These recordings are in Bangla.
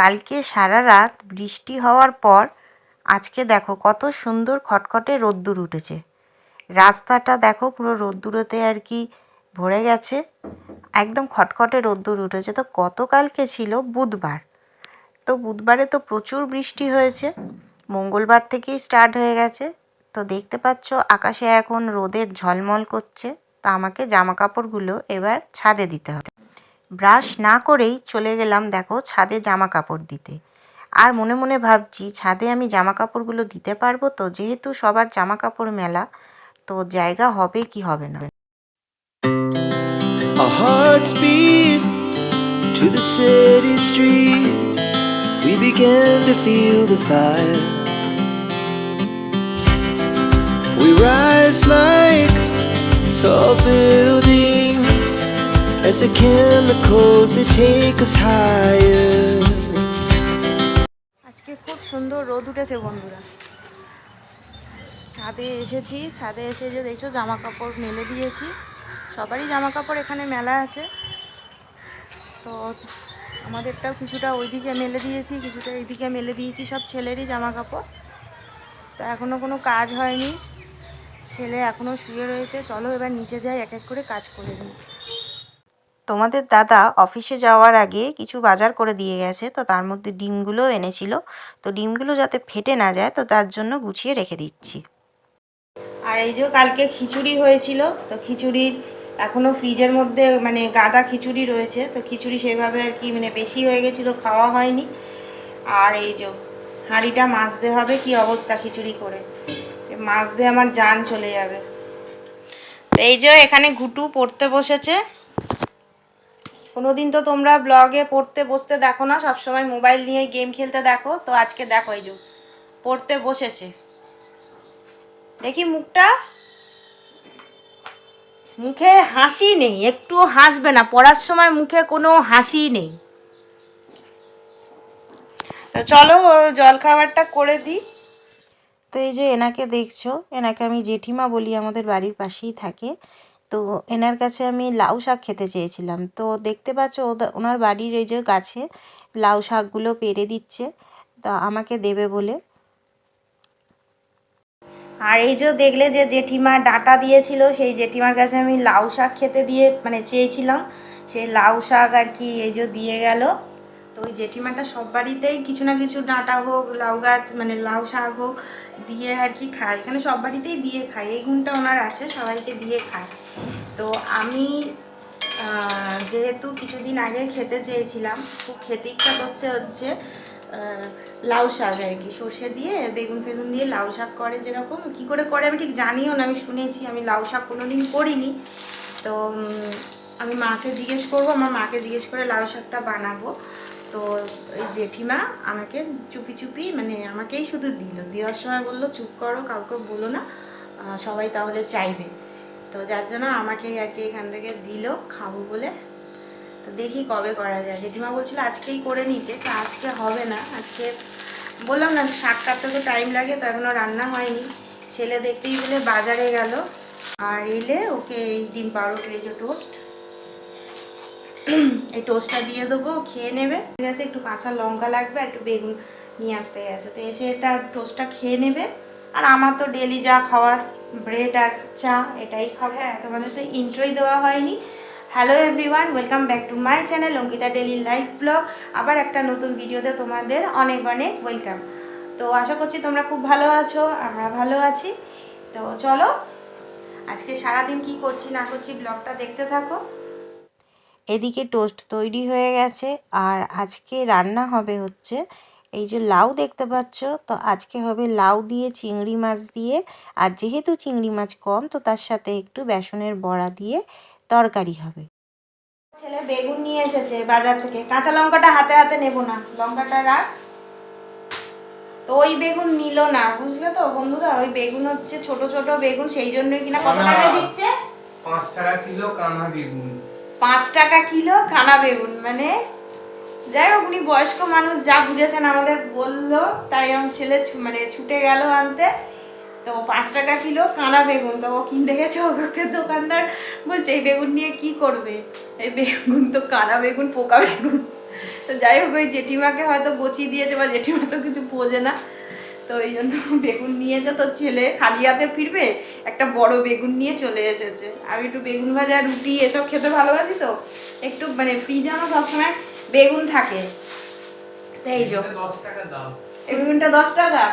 কালকে সারা রাত বৃষ্টি হওয়ার পর, আজকে দেখো কত সুন্দর খটখটে রোদ্দুর উঠেছে। রাস্তাটা দেখো পুরো রোদ্দুরেতে আর কি ভরে গেছে। একদম খটখটে রোদ্দুর উঠেছে। তো গতকালকে ছিল বুধবার। তো বুধবারে তো প্রচুর বৃষ্টি হয়েছে। মঙ্গলবার থেকেই স্টার্ট হয়ে গেছে। তো দেখতে পাচ্ছ আকাশে এখন রোদের ঝলমল করছে। তা আমাকে জামা কাপড়গুলো এবার ছাদে দিতে হবে। ব্রাশ না করেই চলে গেলাম, দেখো, ছাদে জামা কাপড় দিতে আর মনে মনে ভাবছি, ছাদে আমি জামা কাপড়গুলো দিতে পারব তো যেহেতু সবার জামা কাপড় মেলা, তো জায়গা হবে কি হবে না to the city streets. We began to feel the fire. We rise like tall buildings as the chemicals, they take us higher. আজকে খুব সুন্দর রোদ উঠেছে, বন্ধুরা। ছাদে এসেছি, ছাদে এসে যে দেখছ জামা কাপড় মেলে দিয়েছি। সবারই জামা কাপড় এখানে মেলা আছে। তো আমাদেরটাও কিছুটা ওইদিকে মেলে দিয়েছি, কিছুটা এইদিকে মেলে দিয়েছি, সব ছেলেরই জামা কাপড় তো এখনও কোনো কাজ হয়নি। ছেলে এখনও শুয়ে রয়েছে। চলো এবার নিচে যাই, এক এক করে কাজ করে নিই। তোমাদের দাদা অফিসে যাওয়ার আগে কিছু বাজার করে দিয়ে গেছে, তো তার মধ্যে ডিমগুলো এনেছিল। তো ডিমগুলো যাতে ফেটে না যায়, তো তার জন্য গুছিয়ে রেখে দিচ্ছি। আর এই যে কালকে খিচুড়ি হয়েছিল, তো খিচুড়ির এখনও ফ্রিজের মধ্যে মানে গাদা খিচুড়ি রয়েছে, তো খিচুড়ি সেভাবে আর কি মানে বেশি হয়ে গেছিল, খাওয়া হয়নি। আর এই যে হাঁড়িটা মাজতে হবে, কি অবস্থা খিচুড়ি করে? মাজতে আমার জান চলে যাবে। এই যে এখানে ঘুটু পড়তে বসেছে কোনোদিন তো তোমরা ব্লগে পড়তে বসতে দেখো না, সবসময় মোবাইল নিয়ে গেম খেলতে দেখো। তো আজকে দেখো এই যে, পড়তে বসেছে। দেখি মুখটা। মুখে হাসি নেই, একটুও হাসবে না। পড়ার সময় মুখে কোনো হাসি নেই। তো চলো, ওর জল খাবারটা করে দিই। তো এই যে এনাকে দেখছ, এনাকে আমি জেঠিমা বলি, আমাদের বাড়ির পাশেই থাকে। তো এনার কাছে আমি লাউ শাক খেতে চেয়েছিলাম। তো দেখতে পাচ্ছ ওনার বাড়ির এই যে গাছে লাউ শাকগুলো পেরে দিচ্ছে, তা আমাকে দেবে বলে। আর এই যে দেখলে যে জেঠিমা ডাটা দিয়েছিল, সেই জেঠিমার কাছে আমি লাউ শাক খেতে দিয়ে মানে চেয়েছিলাম। সেই লাউ শাক আর কি এই যে দিয়ে গেল। তো ওই জেঠিমাটা সব বাড়িতেই কিছু না কিছু ডাঁটা হোক, লাউ গাছ মানে লাউ শাক হোক দিয়ে আর কি খায়। এখানে সব বাড়িতেই দিয়ে খায়। এই গুণটা ওনার আছে, সবাইকে দিয়ে খায়। তো আমি যেহেতু কিছুদিন আগে খেতে চেয়েছিলাম খুব খেতে ইচ্ছা করছে হচ্ছে লাউ শাক আর কি। সর্ষে দিয়ে, বেগুন ফেগুন দিয়ে লাউ শাক করে যেরকম। কি করে করে আমি ঠিক জানিও না, আমি শুনেছি। আমি লাউ শাক কোনোদিন করিনি। তো আমি মাকে জিজ্ঞেস করব, আমার মাকে জিজ্ঞেস করে লাউ শাকটা বানাবো। তো এই জেঠিমা আমাকে চুপি চুপি মানে আমাকেই শুধু দিল। দেওয়ার সময় বলল, চুপ করো, কাউকে বলো না সবাই তাহলে চাইবে। তো যার জন্য আমাকে আর কি এখান থেকে দিল, খাব বলে। তো দেখি কবে করা যায়। জেঠিমা বলছিল, আজকেই করে নিতে। তো আজকে হবে না, আজকে বললাম না শাক কাটতে তো টাইম লাগে, তো এখনও রান্না হয়নি। ছেলে দেখতেই বলে বাজারে গেল। আর এলে ওকে এই ডিম পাউরুটির যে টোস্ট এই টোস্টটা দিয়ে দেবো, খেয়ে নেবে। ঠিক আছে, একটু কাঁচা লঙ্কা লাগবে আর একটু বেগুন নিয়ে আসতে গেছে। তো এসে এটা টোস্টটা খেয়ে নেবে। আর আমার তো ডেলি যা খাওয়ার ব্রেড আর চা, এটাই খাব। হ্যাঁ তোমাদের তো ইন্ট্রোই দেওয়া হয়নি। Hello everyone welcome back to my channel Ankita daily life blog আবার একটা নতুন ভিডিওতে তোমাদের অনেক অনেক ওয়েলকাম তো আশা করছি তোমরা খুব ভালো আছো, আমরা ভালো আছি। তো চলো, আজকে সারাদিন কি করছি না করছি ব্লগটা দেখতে থাকো। এদিকে টোস্ট তৈরি হয়ে গেছে আর আজকে রান্না হবে হচ্ছে এই যে লাউ দেখতে পাচ্ছ। তো আজকে হবে লাউ দিয়ে চিংড়ি মাছ দিয়ে। আর যেহেতু চিংড়ি মাছ কম তো তার সাথে একটু বেসনের বড়া দিয়ে তরকারি হবে। ছেলে বেগুন নিয়ে এসেছে বাজার থেকে। কাঁচা লঙ্কাটা হাতে হাতে নেব না। লঙ্কাটা রাখ। তো ওই বেগুন নিল না বুঝলে তো? বন্ধুরা ওই বেগুন হচ্ছে ছোট ছোট বেগুন সেই জন্যই কিনা কত টাকা দিচ্ছে? পাঁচ টাকা কিলো কানা বেগুন। পাঁচ টাকা কিলো কানা বেগুন মানে যাই হোক, উনি বয়স্ক মানুষ, যা বুঝেছেন আমাদের বলল, তাই আমার ছেলে মানে ছুটে গেল আনতে। তো পাঁচ টাকা কিলো কানা বেগুন, তো ও কিনতে গেছে ওকে দোকানদার বলছে, এই বেগুন নিয়ে কি করবে? এই বেগুন তো কানা বেগুন, পোকা বেগুন। তো যাই হোক, ওই জেঠিমাকে হয়তো গচিয়ে দিয়েছে বা জেঠিমা তো কিছু বোঝে না। তো এই জন্য বেগুন নিয়েছে তো ছেলে খালি হাতে ফিরবে একটা বড় বেগুন নিয়ে চলে এসেছে। আমি একটু বেগুন ভাজা রুটি এসব খেতে ভালোবাসি তো একটু মানে ফ্রিজে আমার সবসময় বেগুন থাকে। তাই যো। এই বেগুনটা দশ টাকা?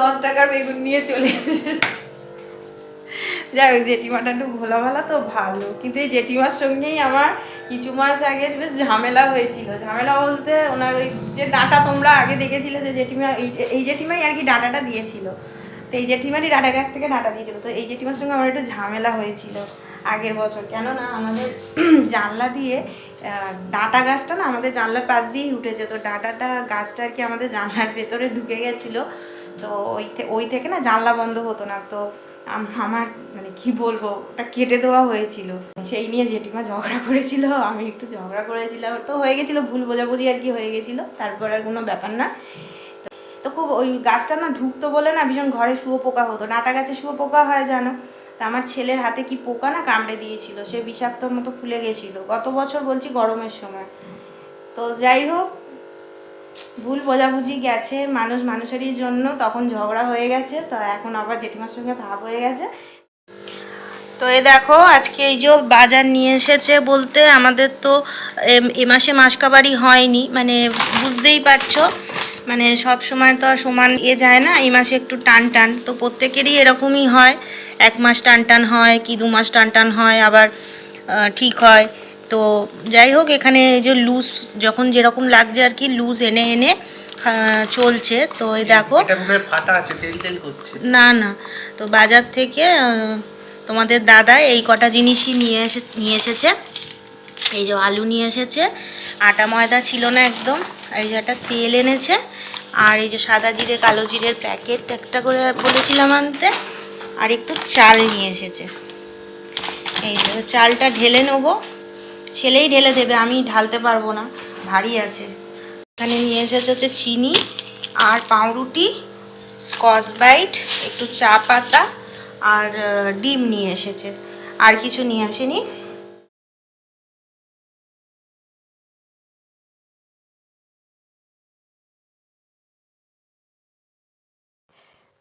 দশ টাকার বেগুন নিয়ে চলে এসেছে। যাই হোক, জেঠিমাটা একটু ভোলা ভালা তো ভালো। কিন্তু এই জেঠিমার সঙ্গেই আমার কিছু মাস আগে বেশ ঝামেলা হয়েছিল। ঝামেলা বলতে ওনার ওই যে ডাঁটা তোমরা আগে দেখেছিলে যে জেঠিমা, এই জেঠিমাই আর কি ডাঁটাটা দিয়েছিল। তো এই জেঠিমারই ডাঁটা গাছ থেকে ডাঁটা দিয়েছিল। তো এই জেঠিমার সঙ্গে আমার একটু ঝামেলা হয়েছিল আগের বছর। কেননা আমাদের জানলা দিয়ে ডাঁটা গাছটা না আমাদের জানলার পাশ দিয়েই উঠেছে। তো ডাঁটাটা, গাছটা আর কি আমাদের জানলার ভেতরে ঢুকে গেছিল। তো ওই ওই থেকে না জানলা বন্ধ হতো না। তো আমার মানে কি বলব, ওটা কেটে দেওয়া হয়েছিল। সেই নিয়ে জেঠিমা ঝগড়া করেছিল, আমি একটু ঝগড়া করেছিলাম। তো হয়ে গেছিল, ভুল বোঝাবুঝি আর কি হয়ে গেছিল, তারপর আর কোনো ব্যাপার না। তো খুব ওই গাছটা না ঢুকতো বলে না ভীষণ ঘরে শুয়ো পোকা হতো। নাটা গাছে শুয়ো পোকা হয় জানো? তা আমার ছেলের হাতে কি পোকা না কামড়ে দিয়েছিল, সে বিষাক্তর মতো ফুলে গেছিল। গত বছর বলছি গরমের সময়। তো যাই হোক ভুল বোঝাবুঝি গেছে, মানুষ মানুষেরই জন্য তখন ঝগড়া হয়ে গেছে, তো এখন আবার জেঠিমার সঙ্গে ভাব হয়ে গেছে। তো এ দেখো, আজকে এই যে বাজার নিয়ে এসেছে বলতে আমাদের তো এ মাসে মাসকাবারি হয়নি মানে বুঝতেই পারছ মানে সব সময় তো সমান এ যায় না, এই মাসে একটু টান টান, তো প্রত্যেকেরই এরকমই হয়, এক মাস টান টান হয়, কি দু মাস টান টান হয়, আবার ঠিক হয়। তো যাই হোক এখানে এই যে লুজ যখন যেরকম লাগছে আর কি লুজ এনে এনে চলছে। তো এই দেখো। ফাটা আছে তেল তেল করছে। না না। তো বাজার থেকে তোমাদের দাদা এই কটা জিনিসই নিয়ে এসে নিয়ে এসেছে। এই যে আলু নিয়ে এসেছে। আটা ময়দা ছিল না একদম। এই যে একটা তেল এনেছে। আর এই যে সাদা জিরে কালো জিরের প্যাকেট একটা করে বলেছিলাম আনতে। আর একটু চাল নিয়ে এসেছে। এই যে চালটা ঢেলে নেব। ছেলেই ঢেলে দেবে, আমি ঢালতে পারব না, ভারী আছে। এখানে নিয়ে এসেছে হচ্ছে চিনি আর পাউরুটি, স্কচ বাইট, একটু চা পাতা আর ডিম নিয়ে এসেছে। আর কিছু নিয়ে আসেনি।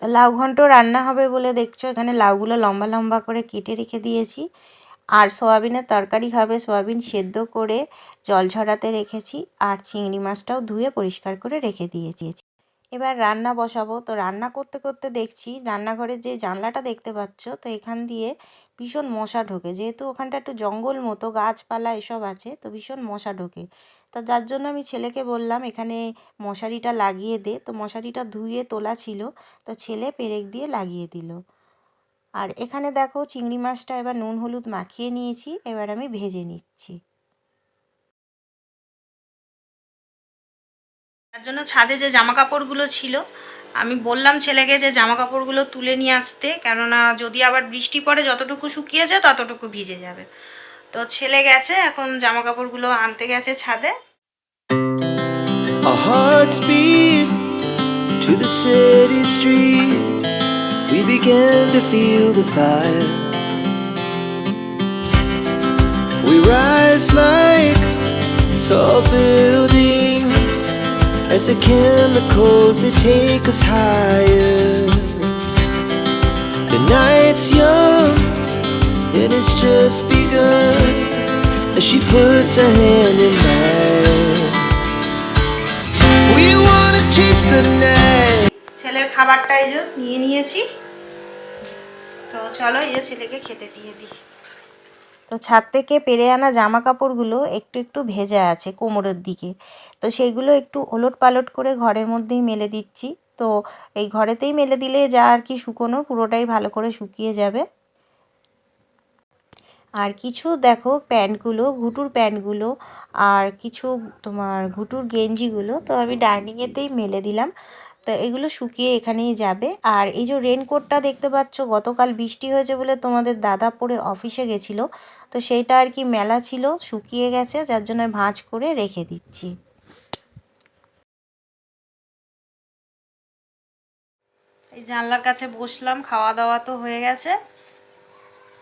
লাউ ঘন্ট রান্না হবে বলে দেখছ, এখানে লাউগুলো লম্বা লম্বা করে কেটে রেখে দিয়েছি। আর সোয়াবিনের তরকারি হবে সোয়াবিন সেদ্ধ করে জল ঝরাতে রেখেছি, আর চিংড়ি মাছটাও ধুয়ে পরিষ্কার করে রেখে দিয়েছি। এবার রান্না বসাবো। তো রান্না করতে করতে দেখছি, রান্নাঘরের যে জানলাটা দেখতে পাচ্ছ, তো এখান দিয়ে ভীষণ মশা ঢোকে। যেহেতু ওখানটা একটু জঙ্গল মতো, গাছপালা এসব আছে, তো ভীষণ মশা ঢোকে। তো যার জন্য আমি ছেলেকে বললাম, এখানে মশারিটা লাগিয়ে দে। তো মশারিটা ধুয়ে তোলা ছিল, তো ছেলে পেরেক দিয়ে লাগিয়ে দিল। আর এখানে দেখো চিংড়ি মাছটা এবার নুন হলুদ মাখিয়ে নিয়েছি এবার আমি ভেজে নিচ্ছি তার জন্য ছাদে যে জামা কাপড়গুলো ছিল আমি বললাম ছেলেকে যে জামা কাপড়গুলো তুলে নিয়ে আসতে কেননা যদি আবার বৃষ্টি পড়ে যতটুকু শুকিয়েছে ততটুকু ভিজে যাবে তো ছেলে গেছে এখন জামা কাপড়গুলো আনতে গেছে ছাদে Our hearts beat to the city streets. We began to feel the fire. We rise like tall buildings as the chemicals they take us higher. The night's young and it's just begun as she puts her hand in mine. We wanna chase the night. ছেলের খাবারটা এই যে নিয়ে নিয়েছি তো চলো এই ছেলেকে খেতে দিয়ে দিই। তো ছাদ থেকে পেরে আনা জামা কাপড়গুলো একটু একটু ভেজা আছে কোমরের দিকে। তো সেইগুলো একটু ওলট পালট করে ঘরের মধ্যেই মেলে দিচ্ছি। তো এই ঘরেতেই মেলে দিলে যা আর কি শুকোনো পুরোটাই ভালো করে শুকিয়ে যাবে। আর কিছু দেখো প্যান্টগুলো, ঘুটুর প্যান্টগুলো আর কিছু তোমার ঘুটুর গেঞ্জিগুলো তো আমি ডাইনিংয়েতেই মেলে দিলাম। তো এগুলো শুকিয়ে এখানেই যাবে। আর এই যে রেনকোটটা দেখতে পাচ্ছ, গতকাল বৃষ্টি হয়েছে বলে তোমাদের দাদা পরে অফিসে গেছিল। তো সেইটা আর কি মেলা ছিল, শুকিয়ে গেছে, যার জন্য ভাঁজ করে রেখে দিচ্ছি। এই জানলার কাছে বসলাম খাওয়া দাওয়া তো হয়ে গেছে।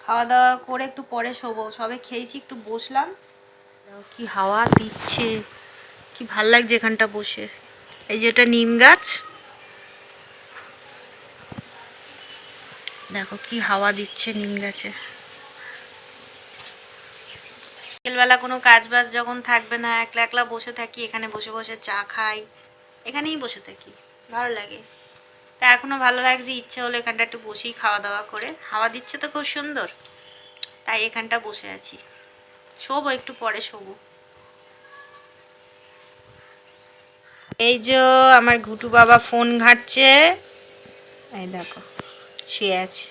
খাওয়া দাওয়া করে একটু পরে শোবো। সবে খেয়েছি, একটু বসলাম। কি হাওয়া দিচ্ছে, কি ভালো লাগছে এখানটা বসে। এই যে এটা নিম গাছ। দেখো কি হাওয়া দিচ্ছে, নিম গাছে। বিকেলবেলা কোনো কাজ বাজ যখন থাকবে না, একলা একলা বসে থাকি, এখানে বসে বসে চা খাই, এখানেই বসে থাকি, ভালো লাগে। তা এখনও ভালো লাগছে, ইচ্ছে হলো এখানটা একটু বসেই খাওয়া দাওয়া করে। হাওয়া দিচ্ছে তো খুব সুন্দর, তাই এখানটা বসে আছি। শোবো, একটু পরে শোবো। এই যে আমার ঘুটু বাবা ফোন ঘাঁটছে। এই দেখো। শুয়ে আছে।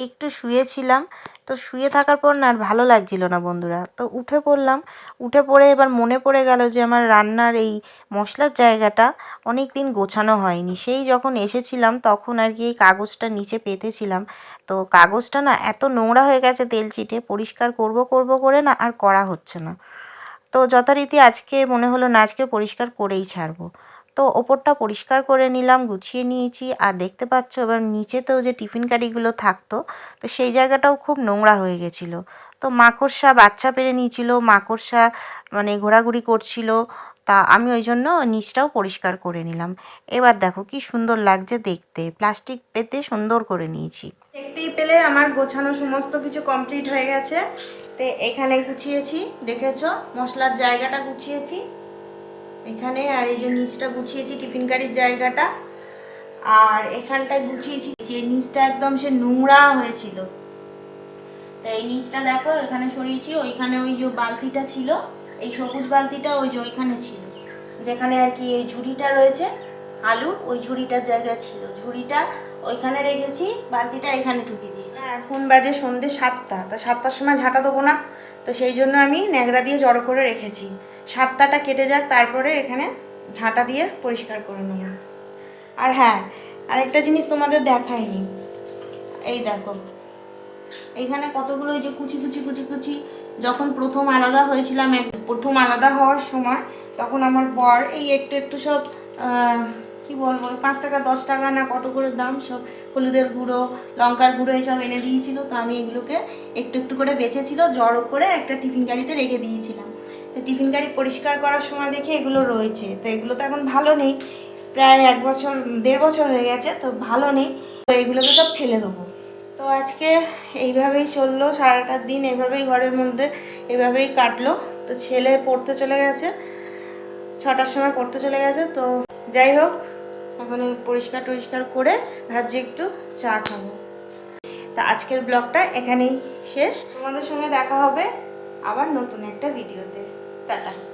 একটু শুয়েছিলাম, তো শুয়ে থাকার পর না আর ভালো লাগছিল না বন্ধুরা। তো উঠে পড়লাম, উঠে পড়ে এবার মনে পড়ে গেল যে আমার রান্নার এই মশলার জায়গাটা অনেক দিন গোছানো হয়নি। সেই যখন এসেছিলাম তখন আর কি এই কাগজটা নিচে পেতেছিলাম। তো কাগজটা না এত নোংরা হয়ে গেছে তেল চিটে পরিষ্কার করব করব করে না আর করা হচ্ছে না। তো যথারীতি আজকে মনে হলো না আজকে পরিষ্কার করেই ছাড়বো। তো ওপরটা পরিষ্কার করে নিলাম, গুছিয়ে নিয়েছি। আর দেখতে পাচ্ছ, এবার নিচেতেও যে টিফিন কারিগুলো থাকতো, তো সেই জায়গাটাও খুব নোংরা হয়ে গেছিল। তো মাকড়সা, বাচ্চা পেরে নিয়েছিল, মাকড়সা মানে ঘোরাঘুরি করছিল, তা আমি ওই জন্য নিচটাও পরিষ্কার করে নিলাম। এবার দেখো কি সুন্দর লাগছে দেখতে, প্লাস্টিক পেতে সুন্দর করে নিয়েছি। দেখতেই পেলে আমার গোছানো সমস্ত কিছু কমপ্লিট হয়ে গেছে। তো এখানে গুছিয়েছি, দেখেছ? মশলার জায়গাটা গুছিয়েছি। এখানে, আর এই যে নিচটা গুছিয়েছি টিফিন কারির জায়গাটা, আর এখানটায় গুছিয়েছি যে নিচটা একদম সে নোংরা হয়েছিল। তো এই নিচটা দেখো, এখানে সরিয়েছি, ওইখানে ওই যে বালতিটা ছিল, এই সবুজ বালতিটা ওই যে ওইখানে ছিল, যেখানে আর কি এই ঝুড়িটা রয়েছে আলুর ওই ঝুড়িটার জায়গা ছিল। ঝুড়িটা ওইখানে রেখেছি, বালতিটা এখানে ঢুকিয়ে দিয়েছি। এখন বাজে সন্ধে সাতটা, তো সাতটার সময় ঝাঁটা দেবো না। তো সেই জন্য আমি ন্যাংরা দিয়ে জড়ো করে রেখেছি। সাতটাটা কেটে যাক, তারপরে এখানে ঝাঁটা দিয়ে পরিষ্কার করে নেব। আর হ্যাঁ আরেকটা জিনিস তোমাদের দেখায়নি এই দেখো। এখানে কতগুলো ওই যে কুচি কুচি কুচি কুচি, যখন প্রথম আলাদা হয়েছিলাম প্রথম আলাদা হওয়ার সময়, তখন আমার বর এই একটু একটু সব কি বলব পাঁচ টাকা, দশ টাকা না কত করে দাম, সব হলুদের গুঁড়ো, লঙ্কার গুঁড়ো এসব এনে দিয়েছিল। তো আমি এগুলোকে একটু একটু করে বেঁচেছিল, জড়ো করে একটা টিফিন গাড়িতে রেখে দিয়েছিলাম। তো টিফিন গাড়ি পরিষ্কার করার সময় দেখে এগুলো রয়েছে। তো এগুলো তো এখন ভালো নেই, প্রায় এক বছর, দেড় বছর হয়ে গেছে, তো ভালো নেই। তো এগুলোকে সব ফেলে দেবো। তো আজকে এইভাবেই চলল, সারাটা দিন এভাবেই ঘরের মধ্যে এভাবেই কাটলো। তো ছেলে পড়তে চলে গেছে, ছটার সময় পড়তে চলে গেছে, তো যাই হোক। এই পরিষ্কার টরিষ্কার করে ভাবছি একটু চা খাব। তা আজকের ব্লগটা এখানেই শেষ। তোমাদের সঙ্গে দেখা হবে আবার নতুন একটা ভিডিওতে। টাটা।